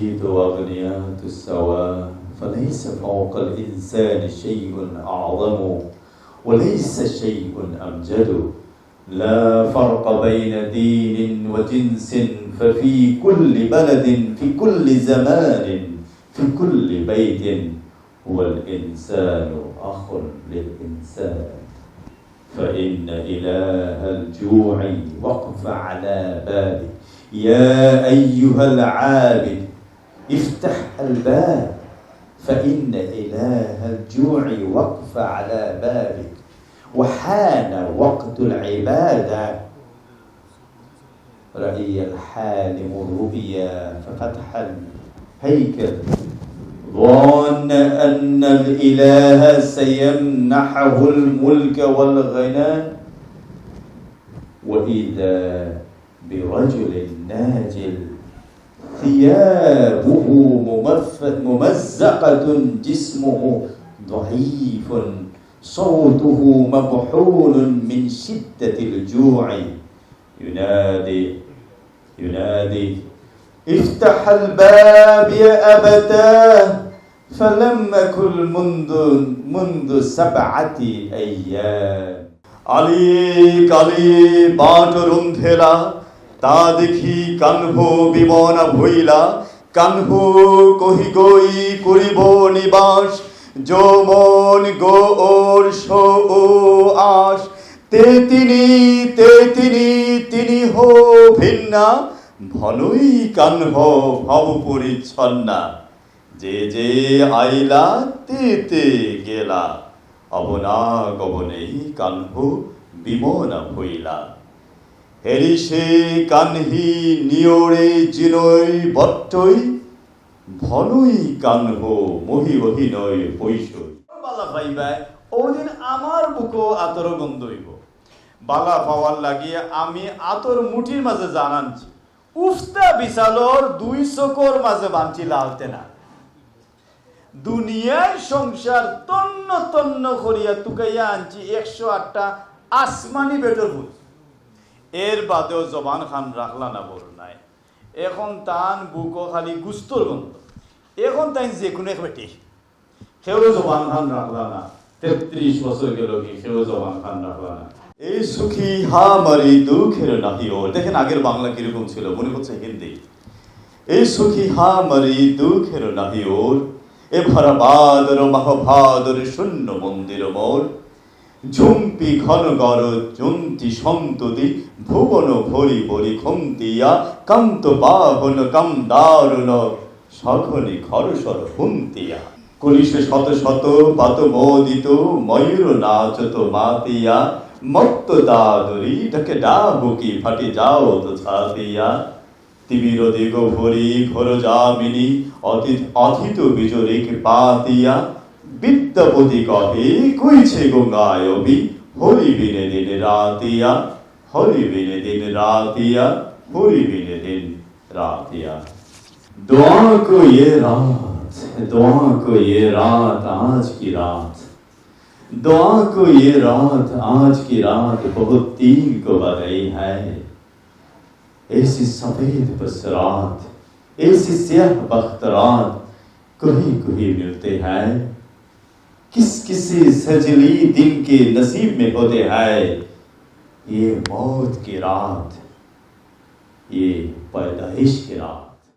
أوتيت وأغنيات السواء فليس فوق الإنسان شيء أعظم وليس شيء أمجد. لا فرق بين دين وجنس ففي كل بلد في كل زمان في كل بيت هو الإنسان أخ للإنسان. فإن إله الجوع وقف على بابك يا أيها العابد افتح الباب فإن إله الجوع وقف على بابك وحان وقت العبادة. رأي الحالم الرؤيا ففتح الهيكل. ظن أن الإله سيمنحه الملك والغنى. وإذا برجل ناجل ثيابه ممزقة جسمه ضعيف. صوته مكحول من شدة الجوع. ينادي ينادي افتح الباب يا أبتاه. فلم أكل منذ منذ سبعة أيام. عليك علي باترم ثلا তা দেখি কানহ বিমনা ভইলা, কানহ কহি গই করিব নিবাস যৌমন গো ওর সো ও আস। তে তিনি তে তিনি তিনি হো ভিন্না, ভনই কানহ ভব পরিচ্ছন্না। যে যে আইলা, তে তে গেলা অবনা গবনেই কানহ বিমনা ভইলা। হেরিসে কানহি নিয়রে জিনই বট্টই ভনই কানহ মহি অহিনয় পৈশই বালা পাইবাই ওদিন আমার বুকো আতর গন্ধ হইব। বালা পাওয়ার লাগিয়ে আমি আতর মুঠির মাঝে জানানছি উফতা বিশালর দুই চকর মাঝে বাঞ্চি লালতে না দুনিয়ার সংসার তন্ন তন্ন করিয়া তুকাইয়া আনছি একশো আটটা আসমানি বেটর ভুল এর বাদেও জবান খান রাখলা না বড় নাই। এখন তান বুকো খালি গুস্তর গন্ধ। এখন তাই যে কোনো এক বেটি সেও জবান খান রাখলা না। তেত্রিশ বছর গেল কি সেও জবান খান রাখলা না। এই সুখী হা মারি দুঃখের নাহি ওর দেখেন আগের বাংলা কীরকম ছিল, মনে হচ্ছে হিন্দি। এই সুখী হা মারি দুঃখের নাহি ওর এ ভরা বাদর মহাভাদর শূন্য মন্দির মোর। ঝুম্পি ঘন গর জন্তি সন্ততি, ভুবন ভরি বরি খন্তিয়া, কান্ত বাহন কাম দারুণ, সঘনে খরসর হুন্তিয়া। কলিশে শত শত পাত মোদিত, ময়ূর নাচত মাতিয়া, মত্ত দাদরি ঢকে ডাবুকি ফাটি যাও তো ছাতিয়া। তিমির দিগ ভরি ঘোর যামিনী, অতীত অথিত বিজরিক পাতিয়া। बित्तपोति होली बिने दिन रातिया, होली बिने रात आज की रात। दुआ को ये रात आज की रात बहुत तीन को बधाई है। ऐसी सफ़ेद बसरात, ऐसी सियाह बख्त रात कहीं कहीं मिलते हैं। کس کسی سجلی دل کے نصیب میں ہوتے ہیں؟ یہ موت کی رات یہ پیدائش کی رات